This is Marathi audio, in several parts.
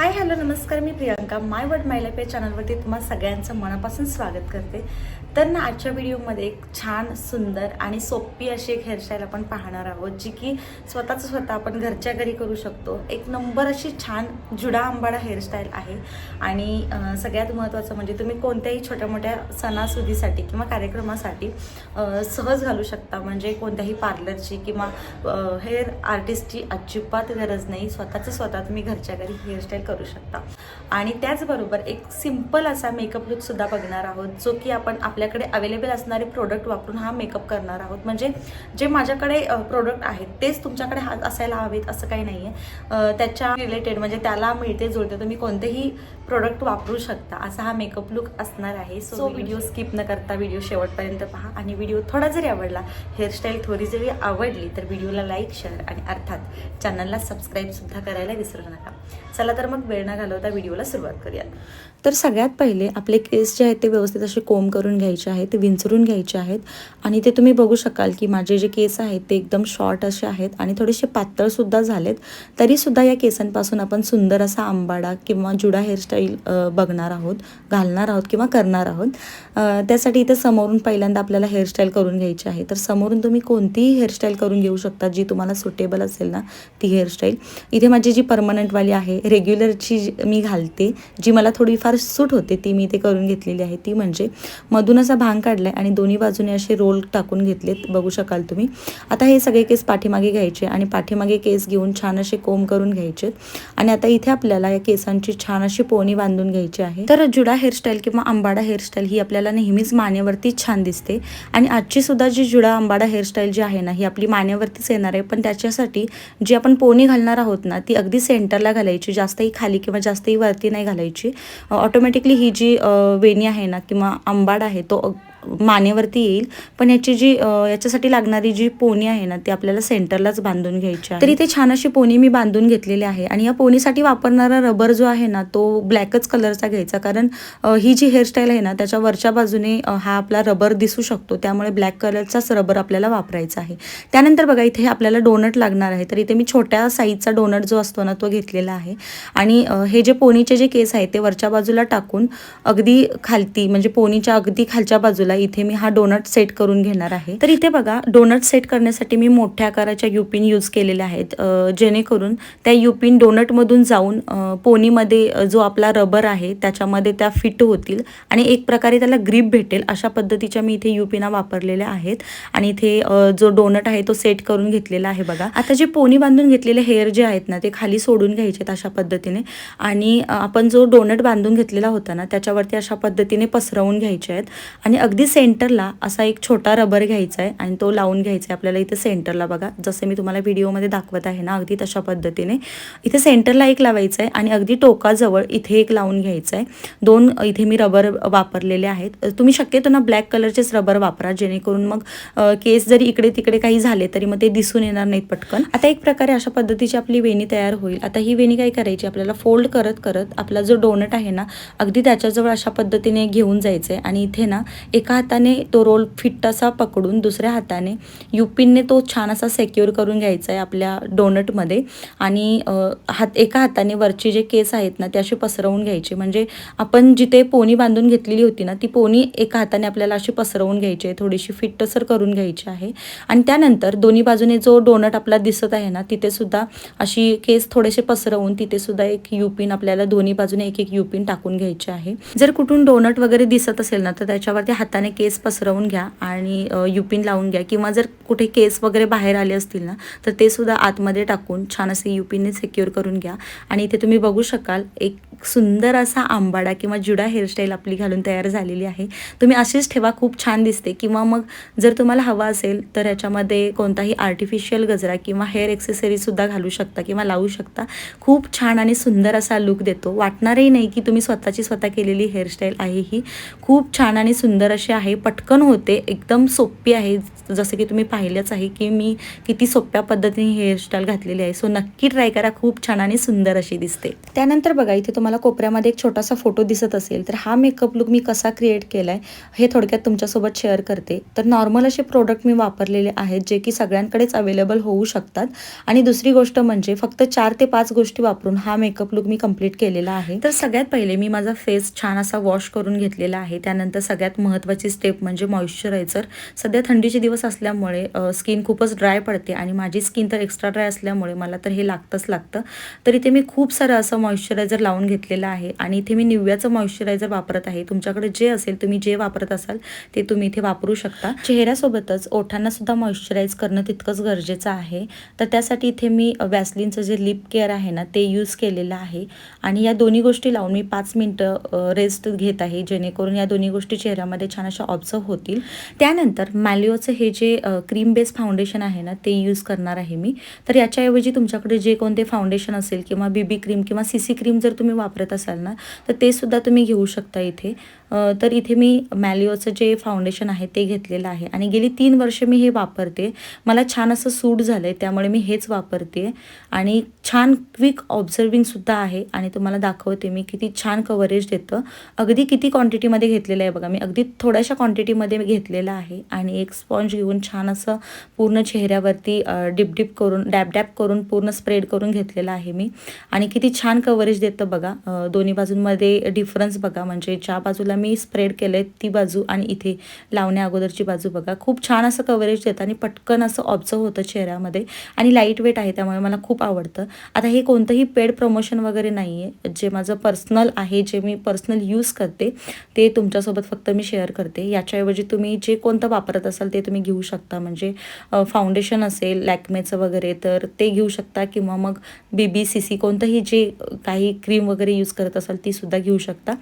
हाय हॅलो नमस्कार मी Priyanka. My word my life या चॅनलवरती तुम्हाला सगळ्यांचं मनापासून स्वागत करते. तर ना आजच्या व्हिडिओमध्ये एक छान सुंदर आणि सोपी अशी एक हेअरस्टाईल आपण पाहणार आहोत जी की स्वतःच स्वतः आपण घरच्या घरी करू शकतो. एक नंबर अशी छान जुडा आंबाडा हेअरस्टाईल आहे. आणि सगळ्यात महत्त्वाचं म्हणजे तुम्ही कोणत्याही छोट्या मोठ्या सणासुदीसाठी किंवा कार्यक्रमासाठी सहज घालू शकता. म्हणजे कोणत्याही पार्लरची किंवा हेअर आर्टिस्टची अजिबात गरज नाही. स्वतःचं स्वतः तुम्ही घरच्या घरी हेअरस्टाईल करू शकता. आणि त्याचबरोबर एक सिंपल असा मेकअप लुकसुद्धा बघणार आहोत जो की आपण आपल्याकडे अवेलेबल असणारे प्रोडक्ट वापरून हा मेकअप करणार आहोत. म्हणजे जे माझ्याकडे प्रोडक्ट आहेत तेच तुमच्याकडे हा असायला हवेत असं काही नाही आहे त्याच्या रिलेटेड म्हणजे त्याला मिळते जुळते तुम्ही कोणतेही प्रोडक्ट वापरू शकता. असा हा मेकअप लुक असणार आहे. सो व्हिडिओ स्किप न करता व्हिडिओ शेवटपर्यंत पहा. आणि व्हिडिओ थोडा जरी आवडला हेअरस्टाईल थोडी जरी आवडली तर व्हिडिओला लाईक शेअर आणि अर्थात चॅनलला सबस्क्राईबसुद्धा करायला विसरू नका. चला तर मग वेळ न घालवता व्हिडिओला सुरुवात करूयात. तर सगळ्यात पहिले आपले केस जे आहेत ते व्यवस्थित असे कोंब करून घ्यायचे आहेत ते विंचरून घ्यायचे आहेत. आणि ते तुम्ही बघू शकाल की माझे जे केस आहेत ते एकदम शॉर्ट असे आहेत आणि थोडेसे पातळसुद्धा झालेत. तरीसुद्धा या केसांपासून आपण सुंदर असा आंबाडा किंवा जुडा हेअरस्टाईल बघणार आहोत घालणार आहोत किंवा करणार आहोत. त्यासाठी इथे समोरून पहिल्यांदा आपल्याला हेअरस्टाईल करून घ्यायची आहे. तर समोरून तुम्ही कोणतीही हेअरस्टाईल करून घेऊ शकता जी तुम्हाला सुटेबल असेल ना ती हेअरस्टाईल इथे माझी जी परमनंटवाली आहे रेग्युलरची जी मी घालते जी मला थोडीफार फार सूट होते ती मी ते करून घेतलेली आहे. ती म्हणजे मधून असा भांग काढलाय आणि दोन्ही बाजूने असे रोल टाकून घेतलेत बघू शकाल तुम्ही. आता हे सगळे केस पाठीमागे घ्यायचे आणि पाठीमागे केस घेऊन छान असे कोंब करून घ्यायचे. आणि आता इथे आपल्याला या केसांची छान अशी पोणी बांधून घ्यायची आहे. तर जुडा हेअरस्टाईल किंवा आंबाडा हेअरस्टाईल ही आपल्याला नेहमीच मानेवरती छान दिसते. आणि आजची सुद्धा जी जुडा आंबाडा हेअरस्टाईल जी आहे ना ही आपली मानेवरतीच येणार आहे. पण त्याच्यासाठी जी आपण पोणी घालणार आहोत ना ती अगदी सेंटरला घालायची जास्तही खाली किंवा जास्तही वरती नाही घालायची. ऑटोमॅटिकली ही जी वेणी आहे ना किंवा आंबाड आहे तो मानेवरती येईल पण याची जी याच्यासाठी लागणारी जी पोनी आहे ना ती आपल्याला सेंटरलाच बांधून घ्यायची आहे. तर इथे छान अशी पोनी मी बांधून घेतलेली आहे आणि या पोनीसाठी वापरणारा रबर जो आहे ना तो ब्लॅकच कलरचा घ्यायचा. कारण ही जी हेअरस्टाईल आहे ना त्याच्या वरच्या बाजूने हा आपला रबर दिसू शकतो. त्यामुळे ब्लॅक कलरचाच रबर आपल्याला वापरायचा आहे. त्यानंतर बघा इथे आपल्याला डोनट लागणार आहे. तर इथे मी छोट्या साईजचा डोनट जो असतो ना तो घेतलेला आहे. आणि हे जे पोनीचे जे केस आहेत ते वरच्या बाजूला टाकून अगदी खालती म्हणजे पोनीच्या अगदी खालच्या बाजूला इथे मी हा डोनट सेट करून घेणार आहे. तर इथे बघा डोनट सेट करण्यासाठी मी मोठ्या आकाराच्या युपिन यूज केलेल्या आहेत. जेणेकरून त्या युपिन डोनटमधून जाऊन पोनीमध्ये जो आपला रबर आहे त्याच्यामध्ये त्या फिट होतील आणि एक प्रकारे त्याला ग्रीप भेटेल अशा पद्धतीच्या मी इथे युपिना वापरलेल्या आहेत. आणि इथे जो डोनट आहे तो सेट करून घेतलेला आहे बघा. आता जे पोनी बांधून घेतलेले हेअर जे आहेत ना ते खाली सोडून घ्यायचे अशा पद्धतीने. आणि आपण जो डोनट बांधून घेतलेला होता ना त्याच्यावरती अशा पद्धतीने पसरवून घ्यायचे आहेत. आणि अगदी सेंटरला असा एक छोटा रबर घ्यायचा आहे आणि तो लावून घ्यायचा आहे आपल्याला इथे सेंटरला बघा. जसे मी तुम्हाला व्हिडिओमध्ये दाखवत आहे ना अगदी तशा पद्धतीने. इथे सेंटरला एक लावायचं आहे आणि अगदी टोकाजवळ इथे एक लावून घ्यायचं आहे. दोन इथे मी रबर वापरलेले आहेत. तुम्ही शक्यतो ना ब्लॅक कलरचेच रबर वापरा जेणेकरून मग केस जरी इकडे तिकडे काही झाले तरी मग ते दिसून येणार नाहीत पटकन. आता एक प्रकारे अशा पद्धतीची आपली वेणी तयार होईल. आता ही वेणी काय करायची? आपल्याला फोल्ड करत करत आपला जो डोनट आहे ना अगदी त्याच्याजवळ अशा पद्धतीने घेऊन जायचं आहे आणि इथे ना एक एका हाताने तो रोल फिट असा पकडून दुसऱ्या हाताने युपिनने तो छान असा सेक्युअर करून घ्यायचा आहे आपल्या डोनटमध्ये. आणि हात एका हाताने वरचे जे केस आहेत ना ते असे पसरवून घ्यायचे. म्हणजे आपण जिथे पोनी बांधून घेतलेली होती ना ती पोनी एका हाताने आपल्याला अशी पसरवून घ्यायची. आहे थोडीशी फिट्टसर करून घ्यायची आहे. आणि त्यानंतर दोन्ही बाजूने जो डोनट आपला दिसत आहे ना तिथेसुद्धा अशी केस थोडेसे पसरवून तिथेसुद्धा एक युपिन आपल्याला दोन्ही बाजूने एक एक युपिन टाकून घ्यायचे आहे. जर कुठून डोनट वगैरे दिसत असेल ना तर त्याच्यावरती हाताने केस पसरवून घ्या आणि युपिन लावून घ्या किंवा जर कुठे केस वगैरे बाहेर आले असतील ना तर ते सुद्धा आतमध्ये टाकून छान असे युपिनने सेक्युअर करून घ्या. आणि इथे तुम्ही बघू शकाल एक सुंदर असा आंबाडा किंवा जुडा हेअरस्टाईल आपली घालून तयार झालेली आहे. तुम्ही अशीच ठेवा खूप छान दिसते. किंवा मग जर तुम्हाला हवा असेल तर याच्यामध्ये कोणताही आर्टिफिशियल गजरा किंवा हेअर एक्सेसरीसुद्धा घालू शकता किंवा लावू शकता. खूप छान आणि सुंदर असा लुक देतो. वाटणारही नाही की तुम्ही स्वतःची स्वतः केलेली हेअरस्टाईल आहे ही. खूप छान आणि सुंदर अशी आहे पटकन होते एकदम सोपी आहे. जसं की तुम्ही पाहिलंच आहे की मी किती सोप्या पद्धतीने हेअरस्टाईल घातलेली आहे. सो नक्की ट्राय करा. खूप छान आणि सुंदर अशी दिसते. त्यानंतर बघा इथे तुम्हाला तुम्हाला कोपऱ्यामध्ये एक छोटासा फोटो दिसत असेल तर हा मेकअप लुक मी कसा क्रिएट केला आहे हे थोडक्यात तुमच्यासोबत शेअर करते. तर नॉर्मल असे प्रोडक्ट मी वापरलेले आहेत जे की सगळ्यांकडेच अवेलेबल होऊ शकतात. आणि दुसरी गोष्ट म्हणजे फक्त चार ते पाच गोष्टी वापरून हा मेकअप लुक मी कंप्लीट केलेला आहे. तर सगळ्यात पहिले मी माझा फेस छान असा वॉश करून घेतलेला आहे. त्यानंतर सगळ्यात महत्त्वाची स्टेप म्हणजे मॉइश्चरायझर सध्या थंडीचे दिवस असल्यामुळे स्किन खूपच ड्राय पडते आणि माझी स्किन तर एक्स्ट्रा ड्राय असल्यामुळे मला तर हे लागतंच लागतं. तर इथे मी खूप सारं असं मॉइश्चरायझर लावून घेतलेलं आहे आणि इथे मी निव्याचं मॉइश्चरायझर वापरत आहे. तुमच्याकडे जे असेल तुम्ही जे वापरत असाल ते तुम्ही इथे वापरू शकता. चेहऱ्यासोबतच ओठांना सुद्धा मॉइश्चराईज करणं तितकंच गरजेचं आहे. तर त्यासाठी इथे मी वॅसलिनचं जे लिप केअर आहे ना ते यूज केलेलं आहे. आणि या दोन्ही गोष्टी लावून मी पाच मिनटं रेस्ट घेत आहे. जेणेकरून या दोन्ही गोष्टी चेहऱ्यामध्ये छान अशा ऑब्झर्व होतील. त्यानंतर मॅलिओचं हे जे क्रीम बेस फाउंडेशन आहे ना ते यूज करणार आहे मी. तर याच्याऐवजी तुमच्याकडे जे कोणते फाउंडेशन असेल किंवा बीबी क्रीम किंवा सी सी क्रीम जर तुम्ही वापरत असाल ना तर ते सुद्धा तुम्ही घेऊ शकता इथे. तर इथे मी मॅलिओचं जे फाउंडेशन आहे ते घेतलेलं आहे. आणि गेली तीन वर्ष मी हे वापरते. मला छान असं सूट झालं आहे त्यामुळे मी हेच वापरते. आणि छान क्विक ऑब्झर्विंगसुद्धा आहे आणि तुम्हाला दाखवते मी किती छान कव्हरेज देतं. अगदी किती क्वांटिटीमध्ये घेतलेलं आहे बघा मी. अगदी थोड्याशा क्वांटिटीमध्ये घेतलेलं आहे. आणि एक स्पॉन्ज घेऊन छान असं पूर्ण चेहऱ्यावरती डिप डिप करून डॅब डॅप करून पूर्ण स्प्रेड करून घेतलेलं आहे मी. आणि किती छान कव्हरेज देतं बघा. दोन्ही बाजूंमध्ये डिफरन्स बघा. म्हणजे ज्या बाजूला मी स्प्रेड केलं आहे ती बाजू आणि इथे लावण्या अगोदरची बाजू बघा. खूप छान असं कव्हरेज देतं आणि पटकन असं ऑब्झर्व होतं चेहऱ्यामध्ये. आणि लाइट वेट आहे त्यामुळे मला खूप आवडतं. आता हे कोणतंही पेड प्रमोशन वगैरे नाही आहे जे माझं पर्सनल आहे जे मी पर्सनल यूज करते ते तुमच्यासोबत फक्त मी शेअर करते. करते. याच्याऐवजी तुम्ही जे कोणतं वापरत असाल ते तुम्ही घेऊ शकता. म्हणजे फाउंडेशन असेल लॅक्मेचं वगैरे तर ते घेऊ शकता किंवा मग बी बी सी सी कोणतंही जे काही क्रीम वगैरे यूज करत असाल ती सुद्धा घेऊ शकता.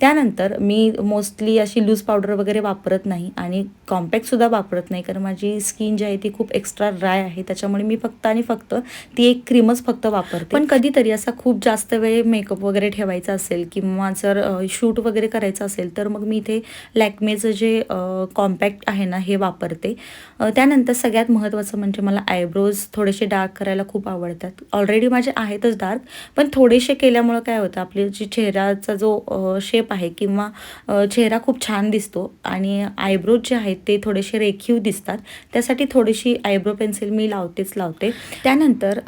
त्यानंतर मी मोस्टली अशी लूज पावडर वगैरे वापरत नाही आणि कॉम्पॅक्टसुद्धा वापरत नाही. कारण माझी स्किन जी आहे ती खूप एक्स्ट्रा ड्राय आहे. त्याच्यामुळे मी फक्त आणि फक्त ती एक क्रीमच फक्त वापरते. पण कधीतरी असा खूप जास्त वेळ मेकअप वगैरे ठेवायचा असेल किंवा जर शूट वगैरे करायचं असेल तर मग मी इथे लॅक्मेचं जे कॉम्पॅक्ट आहे ना हे वापरते. त्यानंतर सगळ्यात महत्त्वाचं म्हणजे मला आयब्रोज थोडेसे डार्क करायला खूप आवडतात. ऑलरेडी माझे आहेतच डार्क पण थोडेसे केल्यामुळं काय होतं आपली जी चेहऱ्याचा जो शेप आहे किंवा चेहरा खूप छान दिसतो आणि आयब्रोज जे आहेत ते थोडेसे रेखीव दिसतात. त्यासाठी थोडीशी आयब्रो पेन्सिल मी लावतेच लावते. त्यानंतर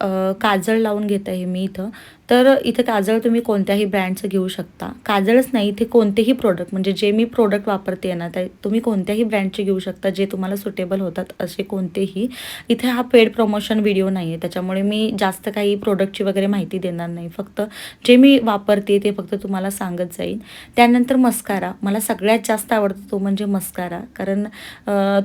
काजळ लावून घेत आहे मी इथं. तर इथं काजळ तुम्ही कोणत्याही ब्रँडचं घेऊ शकता. काजळच नाही इथे कोणतेही प्रोडक्ट म्हणजे जे मी प्रोडक्ट वापरते ना ते तुम्ही कोणत्याही ब्रँडचे घेऊ शकता जे तुम्हाला सुटेबल होतात असे कोणतेही. इथे हा पेड प्रमोशन व्हिडिओ नाही आहे त्याच्यामुळे मी जास्त काही प्रोडक्टची वगैरे माहिती देणार नाही. फक्त जे मी वापरते ते फक्त तुम्हाला सांगत जाईन. त्यानंतर मस्कारा मला सगळ्यात जास्त आवडतो तो म्हणजे मस्कारा कारण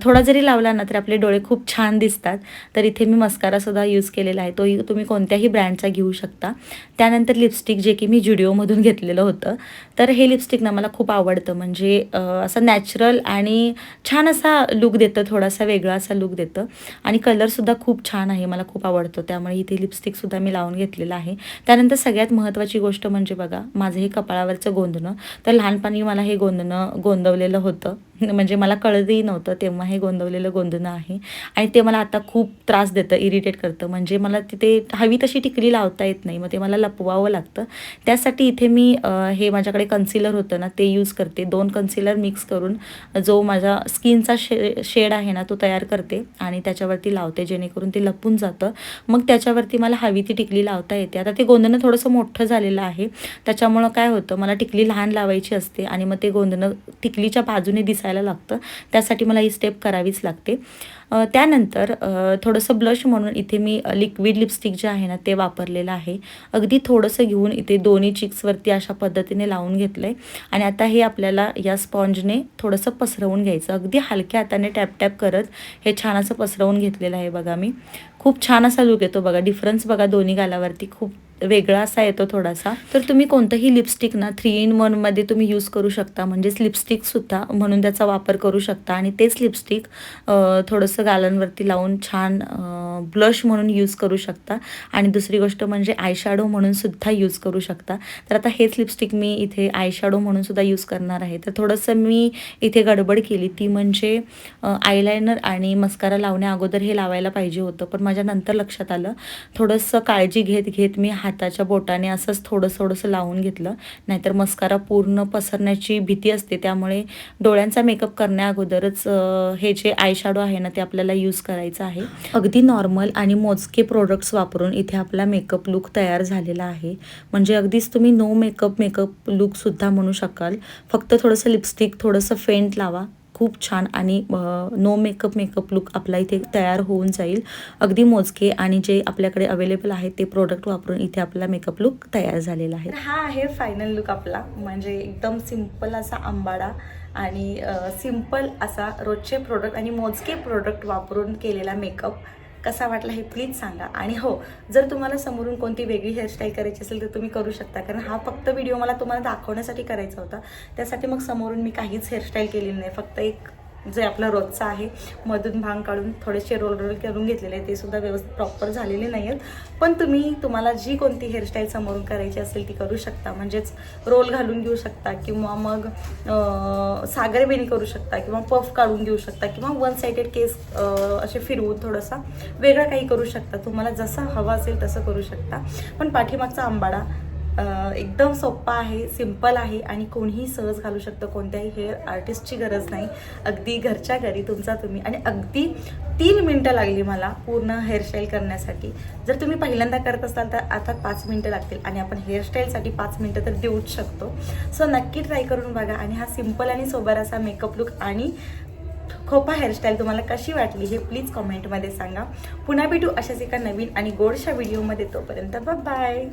थोडा जरी लावला ना तरी आपले डोळे खूप छान दिसतात. तर इथे मी मस्कारासुद्धा यूज केलेला आहे. तोही तुम्ही कोणत्याही ब्रँडचा घेऊ शकता. त्यानंतर लिपस्टिक जे की मी जुडिओमधून घेतलेलं होतं. तर हे लिपस्टिक ना मला खूप आवडतं. म्हणजे असं नॅचरल आणि छान असा लुक देतं थोडासा वेगळा असा लुक देतं. आणि कलरसुद्धा खूप छान आहे मला खूप आवडतो. त्यामुळे इथे लिपस्टिकसुद्धा मी लावून घेतलेलं आहे. त्यानंतर सगळ्यात महत्त्वाची गोष्ट म्हणजे बघा माझं हे कपाळावरचं गोंधणं तर लहानपणी मला हे गोंधणं गोंदवलेलं होतं. म्हणजे मला कळतही नव्हतं तेव्हा हे गोंदवलेलं गोंधणं आहे. आणि ते मला आता खूप त्रास देतं इरिटेट करतं. म्हणजे मला तिथे हवी तशी टिकली लावता येत नाही. मग ते मला लपवावं लागतं. त्यासाठी इथे मी हे माझ्याकडे कन्सिलर होतं ना ते यूज करते. दोन कन्सिलर मिक्स करून जो माझा स्किनचा शे शेड आहे ना तो तयार करते आणि त्याच्यावरती लावते. जेणेकरून ते लपून जातं. मग त्याच्यावरती मला हवी ती टिकली लावता येते. आता ते गोंधणं थोडंसं मोठं झालेलं आहे. त्याच्यामुळं काय होतं मला टिकली लहान लावायची असते आणि मग ते गोंधणं टिकलीच्या बाजूने दिसायला लागतं. त्यासाठी मला ही स्टेप करावीच लागते. त्यानंतर थोडंसं ब्लश म्हणून इथे मी लिक्विड लिपस्टिक जे आहे ना ते वापरलेलं आहे. अगदी थोडंसं घेऊन इथे दोन्ही चिक्सवरती अशा पद्धतीने लावून घेतलं आहे आणि आता हे आपल्याला या स्पॉन्जने थोडंसं पसरवून घ्यायचं. अगदी हलक्या हाताने टॅप टॅप करत हे छान असं पसरवून घेतलेलं आहे बघा मी. खूप छान असा लुक येतो बघा. डिफरन्स बघा दोन्ही गालावरती. खूप वेगळा असा येतो थोडासा. तर तुम्ही कोणतंही लिपस्टिक ना थ्री इन वनमध्ये तुम्ही यूज करू शकता. म्हणजेच लिपस्टिकसुद्धा म्हणून त्याचा वापर करू शकता. आणि तेच लिपस्टिक थोडंसं गालांवरती लावून छान ब्लश म्हणून यूज करू शकता. आणि दुसरी गोष्ट म्हणजे आयशॅडो म्हणून सुद्धा यूज करू शकता. तर आता हेच लिपस्टिक मी इथे आयशॅडो म्हणून सुद्धा यूज करणार आहे. तर थोडंसं मी इथे गडबड केली. ती म्हणजे आयलायनर आणि मस्कारा लावण्या अगोदर हे लावायला पाहिजे होतं. पण माझ्या नंतर लक्षात आलं. थोडंसं काळजी घेत घेत मी हाताच्या बोटाने असंच थोडंसं थोडंसं लावून घेतलं. नाहीतर मस्कारा पूर्ण पसरण्याची भीती असते. त्यामुळे डोळ्यांचा मेकअप करण्या अगोदरच हे जे आय शॅडो आहे ना ते आपल्याला यूज करायचं आहे. अगदी नॉर्मल नॉर्मल आणि मोजके प्रोडक्ट्स वापरून इथे आपला मेकअप लुक तयार झालेला आहे. म्हणजे अगदीच तुम्ही नो मेकअप मेकअप लुकसुद्धा म्हणू शकाल. फक्त थोडंसं लिपस्टिक थोडंसं फेंट लावा. खूप छान आणि नो मेकअप मेकअप लुक आपला इथे तयार होऊन जाईल. अगदी मोजके आणि जे आपल्याकडे अवेलेबल आहेत ते प्रोडक्ट वापरून इथे आपला मेकअप लुक तयार झालेला आहे. हा आहे फायनल लुक आपला. म्हणजे एकदम सिंपल असा आंबाडा आणि सिंपल असा रोजचे प्रोडक्ट आणि मोजके प्रोडक्ट वापरून केलेला मेकअप कसा वाटला हे प्लीज सांगा. आणि हो जर तुम्हाला समोरून कोणती वेगळी हेअरस्टाईल करायची असेल तर तुम्ही करू शकता. कारण हा फक्त व्हिडिओ मला तुम्हाला दाखवण्यासाठी करायचा होता. त्यासाठी मग समोरून मी काहीच हेअरस्टाईल केलेली नाही. फक्त एक जे आपलं रोजचं आहे मधून भांग काढून थोडेसे रोल रोल करून घेतलेले ते सुद्धा व्यवस्थित प्रॉपर झालेले नाही आहेत. पण तुम्ही तुम्हाला जी कोणती हेअरस्टाईल समोरून करायची असेल ती करू शकता. म्हणजेच रोल घालून घेऊ शकता किंवा मग अं, करू शकता किंवा पफ काढून घेऊ शकता किंवा वन साइडेड केस असे फिरवून थोडासा वेगळा काही करू शकता. तुम्हाला जसं हवा असेल तसं करू शकता. पण पाठीमागचा आंबाडा एकदम सोप्पा आहे सिंपल आहे आणि कोणीही सहज घालू शकतं. कोणत्याही हेअर आर्टिस्टची गरज नाही. अगदी घरच्या घरी तुमचा तुम्ही. आणि अगदी तीन मिनटं लागली मला पूर्ण हेअरस्टाईल करण्यासाठी. जर तुम्ही पहिल्यांदा करत असाल तर आता पाच मिनटं लागतील आणि आपण हेअरस्टाईलसाठी पाच मिनटं तर देऊच शकतो. सो नक्की ट्राय करून बघा आणि हा सिंपल आणि सोबर असा मेकअप लुक आणि खोपा हेअरस्टाईल तुम्हाला कशी वाटली हे प्लीज कमेंटमध्ये सांगा. पुन्हा भेटू अशाच एका नवीन आणि गोडशा व्हिडिओमध्ये तोपर्यंत. बाय